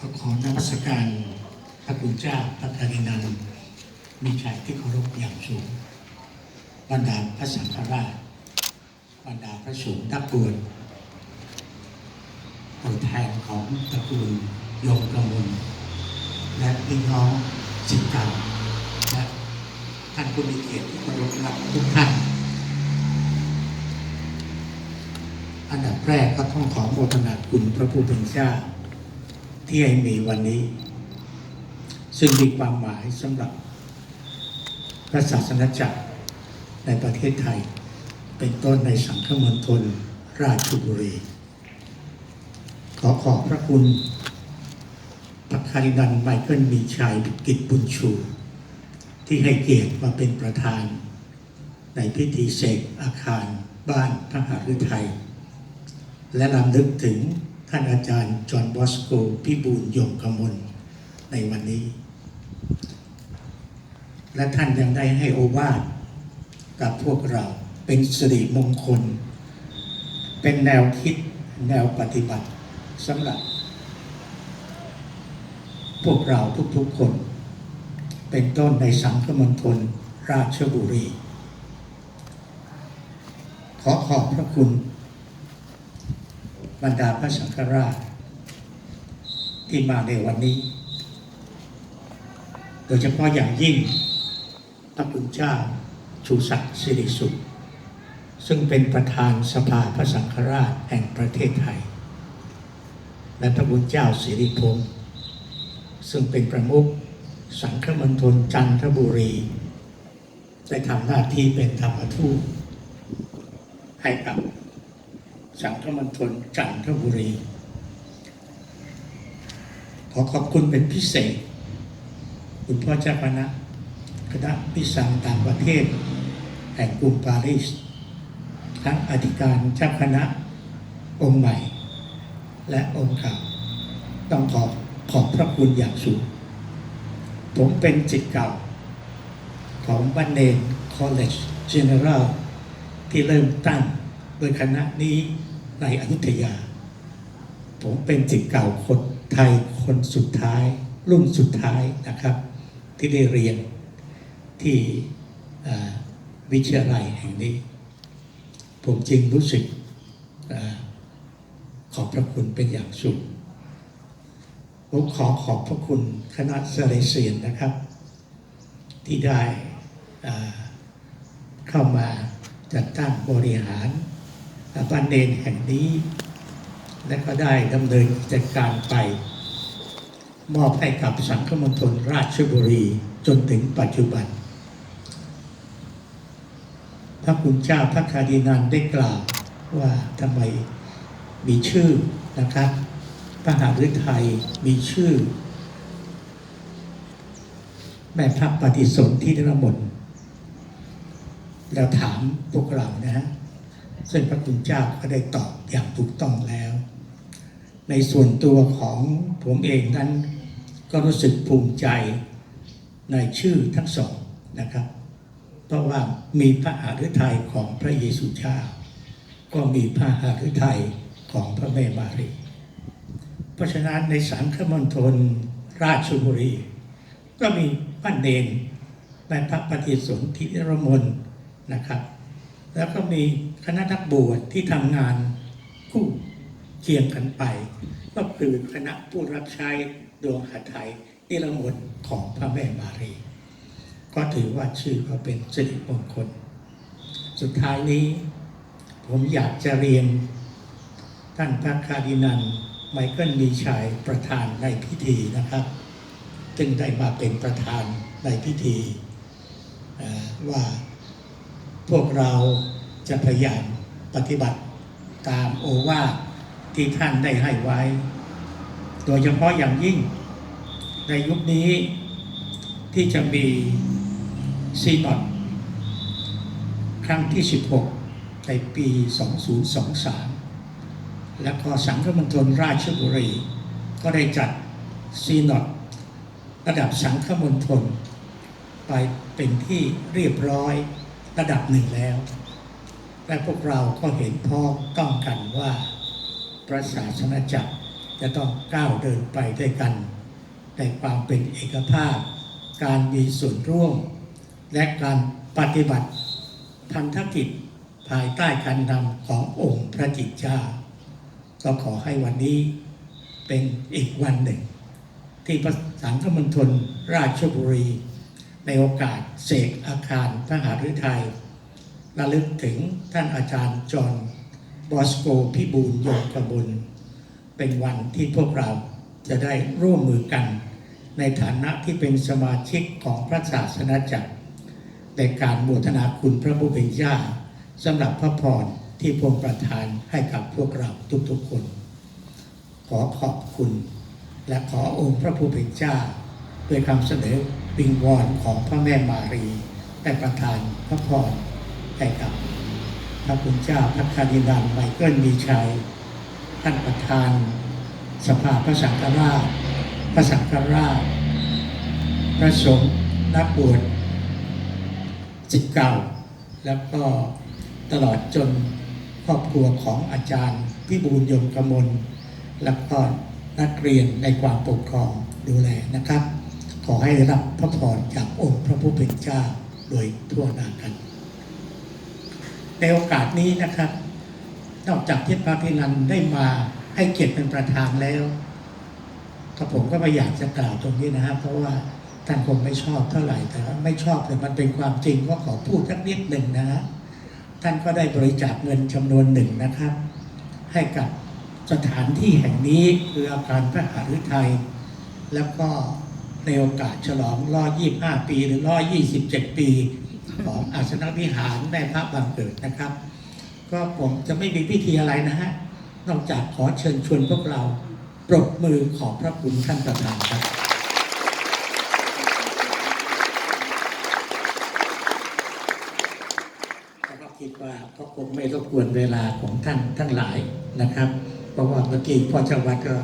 ก็ขอนมัสการพระคุณเจ้าพระคารินันมีชัยที่เคารพอย่างสูง บรรดาพระสังฆราช บรรดาพระสงฆ์นักบวชตัวแทนของตระกูลโยมกมลและพี่น้องสิทธิ์เก่าและท่านผู้มีเกียรติที่เคารพรักทุกท่านอันดับแรกก็ต้องขอโมทนาคุณพระผู้เป็นเจ้า ที่ให้มีวันนี้ ซึ่งมีความหมายสำหรับพระศาสนจักรในประเทศไทย เป็นต้นในสังฆมณฑลราชบุรี ขอขอบพระคุณพระคารินันไมเคิลมีชัยกิจบุญชู ที่ให้เกียรติมาเป็นประธาน ในพิธีเสกอาคารบ้านพระหฤทัย และรำลึกถึง ท่านอาจารย์จอห์นบอสโกพิบูลยงกมลในวันนี้ และท่านยังได้ให้โอวาทกับพวกเราเป็นสิริมงคล เป็นแนวคิดแนวปฏิบัติสำหรับ พวกเราทุกๆคน เป็นต้นในสังฆมณฑลราชบุรี ขอขอบพระคุณ บรรดาพระสังฆราช ที่มาในวันนี้ โดยเฉพาะอย่างยิ่งพระคุณเจ้าชูศักดิ์สิริสุข ซึ่งเป็นประธานสภาพระสังฆราชแห่งประเทศไทย และพระคุณเจ้าสิริพงศ์ซึ่งเป็นประมุขสังฆมณฑลจันทบุรี ได้ทำหน้าที่เป็นธรรมทูตให้กับ สังฆมณฑลจันทบุรี ขอขอบคุณเป็นพิเศษ คุณพ่อเจ้าคณะคณะพิสังต่างประเทศ แห่งกรุงปารีสทั้งอธิการเจ้าคณะองค์ใหม่ และองค์เก่าต้องขอขอบพระคุณอย่างสูง ผมเป็นจิตเก่า ของบันเนนคอลเลจเจเนอรัลที่เริ่มตั้งโดยคณะนี้ ในอยุธยา ผมเป็นจิตเก่าคนไทยคนสุดท้าย รุ่นสุดท้ายนะครับ ที่ได้เรียนที่วิทยาลัยแห่งนี้ ผมจึงรู้สึกอขอบพระคุณเป็นอย่างสูงผมขอขอบพระคุณคณะเซเลเซียนนะครับ ที่ได้เข้ามาจัดตั้งบริหาร บ้านเนนแห่งนี้ และก็ได้ดำเนินกิจการไป มอบให้กับสังฆมณฑลราชบุรีจนถึงปัจจุบัน พระคุณเจ้าพระคาดินันได้กล่าวว่าทำไมมีชื่อนะครับพระหฤทัยมีชื่อ แม่พระปฏิสนธินรมนแล้วถามพวกเรานะฮะ ซึ่งพระคุณเจ้าก็ได้ตอบอย่างถูกต้องแล้ว ในส่วนตัวของผมเองนั้นก็รู้สึกภูมิใจในชื่อทั้งสองนะครับ เพราะว่ามีพระหฤทัยของพระเยซูเจ้า ก็มีพระหฤทัยของพระแม่มารี เพราะฉะนั้นในสังฆมณฑลราชบุรี ก็มีป้าเนนในพระปฏิสนธิรมนนะครับ แล้วก็มีคณะนักบวชที่ทำงานคู่เคียงกันไป ก็คือคณะผู้รับใช้ดวงหัตไทยนิรมนต์ของพระแม่มารี ก็ถือว่าชื่อก็เป็นสิริมงคล สุดท้ายนี้ ผมอยากจะเรียนท่านพระคาร์ดินันไมเคิลมีชัยประธานในพิธีนะครับ ซึ่งได้มาเป็นประธานในพิธีว่า พวกเราจะพยายามปฏิบัติตามโอวาทที่ท่านได้ให้ไว้ โดยเฉพาะอย่างยิ่ง ในยุคนี้ที่จะมีซีนอดครั้งที่ 16 ในปี 2023 และก็สังฆมณฑลราชบุรี ก็ได้จัดซีนอดระดับสังฆมณฑลไปเป็นที่เรียบร้อย ระดับหนึ่งแล้ว และพวกเราก็เห็นพ้องต้องกันว่าพระศาสนาจักรจะต้องก้าวเดินไปด้วยกัน ในความเป็นเอกภาพ การมีส่วนร่วม และการปฏิบัติพันธกิจภายใต้การนำขององค์พระจิตเจ้า ก็ขอให้วันนี้เป็นอีกวันหนึ่ง ที่พระสังฆมณฑลราชบุรี ในโอกาสเสกอาคารพระหฤทัยระลึกถึงท่านอาจารย์จอห์นบอสโกพิบูลยงกระบุญ เป็นวันที่พวกเราจะได้ร่วมมือกัน ในฐานะที่เป็นสมาชิกของพระศาสนาจักรในการโมทนาคุณพระผู้เป็นเจ้าสำหรับพระพรที่พระประทานให้กับพวกเราทุกๆคน ขอขอบคุณ และขอองค์พระผู้เป็นเจ้า ด้วยคำเสนอ วิงวอนของพระแม่มารีได้ประทานพระพรให้กับพระคุณเจ้าพระคารินันไมเคิลมีชัย ท่านประธาน สภาพระสังฆราช พระสังฆราช พระสงฆ์นักบวชสิทธิ์เก่า แล้วก็ตลอดจนครอบครัวของอาจารย์พิบูลยงกมลแล้วก็นักเรียนในความปกครองดูแลนะครับ อให้ได้รับพระพรจากองค์พระผู้เป็นเจ้าโดยทั่วหน้ากัน ในโอกาสนี้นะครับ นอกจากที่พระพิรันได้มาให้เกียรติเป็นประธานแล้วก็ผมก็ไม่อยากจะกล่าวตรงนี้นะครับ เพราะว่าท่านคงไม่ชอบเท่าไหร่แต่ไม่ชอบแต่มันเป็นความจริงก็ขอพูดสักนิดหนึ่งนะฮะท่านก็ได้บริจาคเงินจำนวนหนึ่งนะครับ ให้กับสถานที่แห่งนี้คืออาคารพระหฤทัยแล้วก็ ในโอกาสฉลอง125ปี หรือ127ปี ของอาสนวิหารแม่พระบางเกิดนะครับ ก็ผมจะไม่มีพิธีอะไรนะฮะ นอกจากขอเชิญชวนพวกเราปรบมือขอบพระคุณท่านประธานครับแล้วก็คิดว่าก็คงไม่รบกวนเวลาของท่านทั้งหลายนะครับ เพราะว่าเมื่อกี้พ่อเจ้าวัดก็